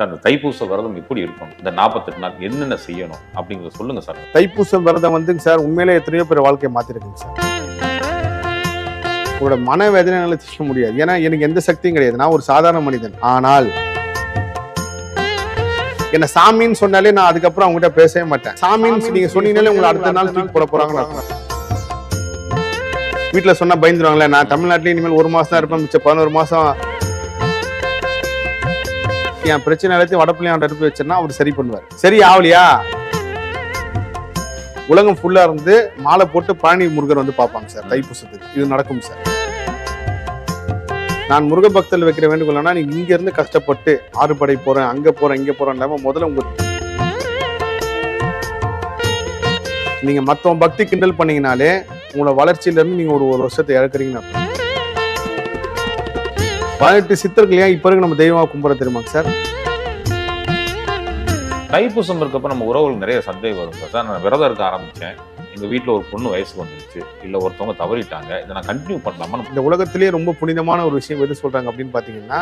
Sir இந்த தைப்பூச விரதம் எப்படி இருக்கணும்? இந்த நாற்பத்தெட்டு நாள் என்னென்ன செய்யணும்? அப்படிங்கிறத சொல்லுங்க சார். தைப்பூச விரதம் வந்துங்க சார் உண்மையிலே எத்தனையோ பேர் வாழ்க்கையை மாத்திருக்குங்க சார். உங்களோட மனவேதனைகளை செய்ய முடியாது. ஏன்னா எனக்கு எந்த சக்தியும் கிடையாது. நான் ஒரு சாதாரண மனிதன். ஆனால் என்ன சாமின்னு சொன்னாலே நான் அதுக்கப்புறம் அவங்ககிட்ட பேசவே மாட்டேன். சாமின்னு நீங்க சொன்னீங்கனாலே உங்களை அடுத்த நாள் தூக்கி போட போறாங்கன்னு வீட்டில் வீட்டுல சொன்னா பயந்துருவாங்களே நான் தமிழ்நாட்டிலே இனிமேல் ஒரு மாசம் தான் இருப்பேன். மிச்சம் பதினோரு மாசம் என் பிரச்சனை எல்லாத்தையும் வடப்பிள்ளையாண்ட எடுத்து வச்சேன்னா அவர் சரி பண்ணுவார். சரி ஆவலியா? உலகம் ஃபுல்லா இருந்து மாலை போட்டு பழனி முருகர் வந்து பார்ப்பாங்க சார் தைப்பூசத்துக்கு. இது நடக்கும் சார். நான் முருக பக்தர்கள் வைக்கிற வேண்டுகோள்னா நீங்க இங்க இருந்து கஷ்டப்பட்டு ஆறுபடை போறேன் அங்க போறேன் இங்க போறேன் இல்லாம முதல்ல உங்க நீங்க மத்தவன் பக்தி கிண்டல் பண்ணீங்கனாலே உங்களோட வளர்ச்சியில இருந்து நீங்க ஒரு ஒரு வருஷத்தை இழக்கிறீங்கன்னு பதினெட்டு சித்தர்கள் ஏன் இப்ப இருக்கு நம்ம தெய்வமா கும்பிட தெரியுமா சார்? தைப்பூசம் இருக்கப்ப நம்ம உறவுகள் நிறைய சந்தேகம் வரும் சார். சார் நான் விரதம் இருக்க ஆரம்பிச்சேன். எங்க வீட்டில் ஒரு பொண்ணு வயசுக்கு வந்துருச்சு. இல்ல ஒருத்தவங்க தவறிட்டாங்க. இதை நான் கண்டினியூ பண்ணலாமா? இந்த உலகத்திலேயே ரொம்ப புனிதமான ஒரு விஷயம் எது சொல்றாங்க அப்படின்னு பாத்தீங்கன்னா